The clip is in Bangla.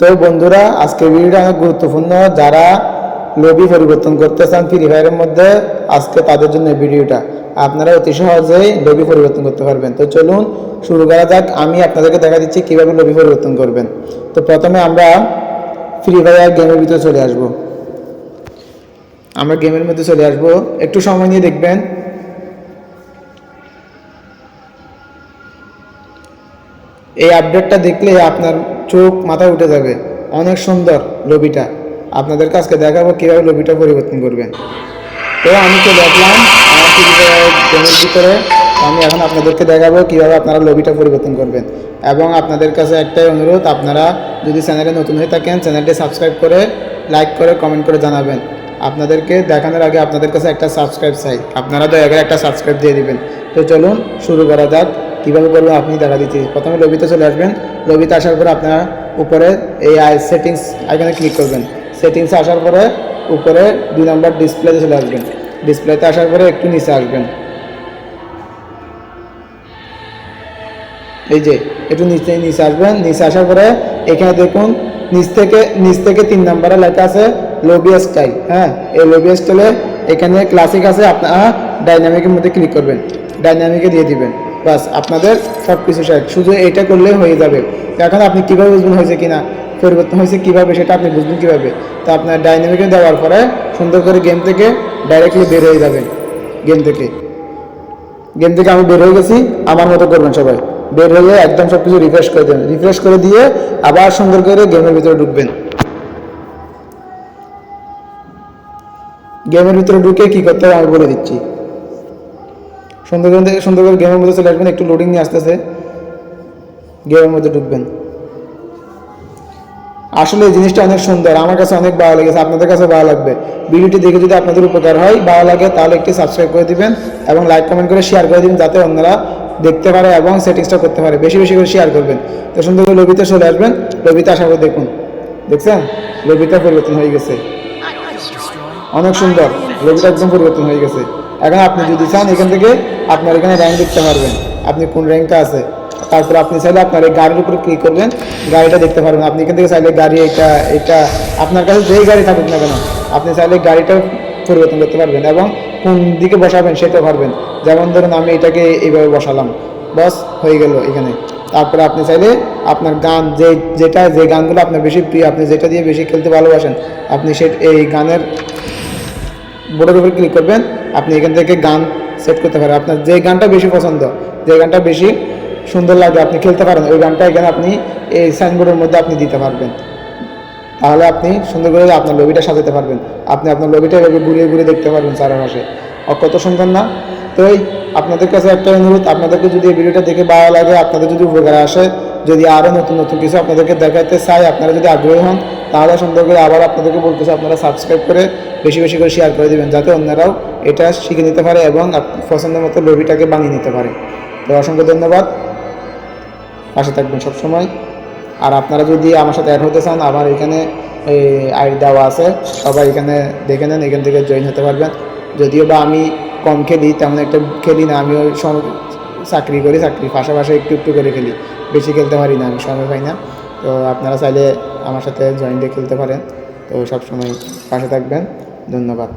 তো বন্ধুরা আজকে ভিডিওটা অনেক গুরুত্বপূর্ণ। যারা লবি পরিবর্তন করতে চান ফ্রি ফায়ারের মধ্যে, আজকে তাদের জন্য ভিডিওটা। আপনারা অতি সহজেই লবি পরিবর্তন করতে পারবেন। তো চলুন, শুরু করা যাক। আমি আপনাদেরকে দেখা দিচ্ছি কীভাবে লবি পরিবর্তন করবেন। তো প্রথমে আমরা ফ্রি ফায়ার গেমের ভিতরে চলে আসব। আমরা গেমের মধ্যে চলে আসব। একটু সময় নিয়ে দেখবেন। এই আপডেটটা দেখলে আপনার চোখ মাথায় উঠে যাবে। অনেক সুন্দর লবিটা। আপনাদের কাছকে দেখাবো কীভাবে লবিটা পরিবর্তন করবেন। তো আমি চলে আসলাম আমার ভিতরে আমি এখন আপনাদেরকে দেখাবো কীভাবে আপনারা লবিটা পরিবর্তন করবেন। এবং আপনাদের কাছে একটাই অনুরোধ, আপনারা যদি চ্যানেলে নতুন হয়ে থাকেন চ্যানেলটি সাবস্ক্রাইব করে লাইক করে কমেন্ট করে জানাবেন। আপনাদেরকে দেখানোর আগে আপনাদের কাছে একটা সাবস্ক্রাইব চাই। আপনারা দয়া করে একটা সাবস্ক্রাইব দিয়ে দিবেন। তো চলুন, শুরু করা যাক। কীভাবে করবেন আপনি দেখা দিচ্ছি। প্রথমে লবিতে চলে আসবেন। লবিতে আসার পরে আপনারা উপরে এই আই সেটিংস এখানে ক্লিক করবেন। সেটিংসে আসার পরে উপরে দুই নম্বর ডিসপ্লেতে চলে আসবেন। ডিসপ্লেতে আসার পরে একটু নিচে আসবেন। এই যে, একটু নিচে নিচে আসবেন। নিচে আসার পরে এখানে দেখুন, নিচ থেকে নিচ থেকে তিন নম্বরে লেখা আছে লবি স্টাইল। হ্যাঁ এই লবি স্টাইলে এখানে ক্লাসিক আছে, আপনারা ডাইনামিকের মধ্যে ক্লিক করবেন। ডাইনামিকে দিয়ে দিবেন। বাস, আপনাদের সব কিছু শেষ। শুধু এটা করলে হয়ে যাবে। এখন আপনি কীভাবে বুঝবেন হয়েছে কিনা, পরিবর্তন হয়েছে কীভাবে, সেটা আপনি বুঝবেন কীভাবে? তো আপনার ডাইনামিকে দেওয়ার পরে সুন্দর করে গেম থেকে ডাইরেক্টলি বের হয়ে যাবেন গেম থেকে। গেম থেকে আমি বের হয়ে গেছি, আমার মতো করবেন সবাই। বের হয়ে একদম সব কিছু রিফ্রেশ করে দেবেন। রিফ্রেশ করে দিয়ে আবার সুন্দর করে গেমের ভিতরে ঢুকবেন। গেমের ভিতরে ঢুকে কী করতে হবে আমি বলে দিচ্ছি। সুন্দর থেকে সুন্দর করে গেমের মধ্যে চলে আসবেন, একটু লোডিং নিয়ে আসতেছে। গেমের মধ্যে ঢুকবেন। আসলে এই জিনিসটা অনেক সুন্দর, আমার কাছে অনেক ভালো লেগেছে, আপনাদের কাছে ভালো লাগবে। ভিডিওটি দেখে যদি আপনাদের উপকার হয়, ভালো লাগে, তাহলে একটি সাবস্ক্রাইব করে দিবেন এবং লাইক কমেন্ট করে শেয়ার করে দিবেন, যাতে অন্যরা দেখতে পারে এবং সেটিংসটা করতে পারে। বেশি বেশি করে শেয়ার করবেন। তো সুন্দর করে লবিতে চলে আসবেন, লবিতে আসার পর দেখুন। দেখছেন? লবিটা পরিবর্তন হয়ে গেছে। অনেক সুন্দর, লবিটা একদম পরিবর্তন হয়ে গেছে। এখন আপনি যদি চান, এখান থেকে আপনার এখানে র্যাঙ্ক দেখতে পারবেন। আপনি কোন র্যাঙ্কটা আছে? তারপর আপনি চাইলে আপনার এই গাড়ির উপরে ক্লিক করবেন, গাড়িটা দেখতে পারবেন। আপনি এখান থেকে চাইলে গাড়ি এটা এটা আপনার কাছে যেই গাড়ি থাকুক না কেন, আপনি চাইলে গাড়িটা পরিবর্তন করতে পারবেন এবং কোন দিকে বসাবেন সেটা পারবেন। যেমন ধরুন আমি এটাকে এইভাবে বসালাম। বস, হয়ে গেল এখানে। তারপরে আপনি চাইলে আপনার গান, যে, যেটা, যে গানগুলো আপনার বেশি প্রিয়, আপনি যেটা দিয়ে বেশি খেলতে ভালোবাসেন, আপনি সে, এই গানের বোর্ডের উপর ক্লিক করবেন। আপনি এখান থেকে গান সেট করতে পারেন আপনার যে গানটা বেশি পছন্দ, যে গানটা বেশি সুন্দর লাগে, আপনি খেলতে পারেন, ওই গানটা এখানে আপনি এই সাইনবোর্ডের মধ্যে আপনি দিতে পারবেন। তাহলে আপনি সুন্দর করে আপনার লবিটা সাজাতে পারবেন। আপনি আপনার লবিটা এভাবে ঘুরিয়ে ঘুরিয়ে দেখতে পারবেন চারপাশে। কত সুন্দর না। তো এই আপনাদের কাছে একটা অনুরোধ, আপনাদেরকে যদি এই ভিডিওটা দেখে ভালো লাগে, আপনাদের যদি উপকার আসে, যদি আরও নতুন নতুন কিছু আপনাদেরকে দেখাতে চাই, আপনারা যদি আগ্রহী হন, তাহলে সুন্দর করে আবার আপনাদেরকে বলতেছে, আপনারা সাবস্ক্রাইব করে বেশি বেশি করে শেয়ার করে দেবেন, যাতে অন্যরাও এটা শিখে নিতে পারে এবং পছন্দের মতো লবিটাকে বানিয়ে নিতে পারে। তো অসংখ্য ধন্যবাদ। পাশে থাকবেন সবসময়। আর আপনারা যদি আমার সাথে অ্যাড হতে চান আমার এখানে আইডি দেওয়া আছে, সবাই এখানে দেখে নেন, এখান থেকে জয়েন হতে পারবেন। যদিও বা আমি কম খেলি, তেমন একটা খেলি না, আমিও চাকরি করি চাকরি পাশাপাশি একটু একটু করে খেলি। বেশি খেলতে পারি না, আমি সময় পাই না। তো আপনারা চাইলে আমার সাথে জয়েন দিয়ে খেলতে পারেন। তো সবসময় পাশে থাকবেন। ধন্যবাদ।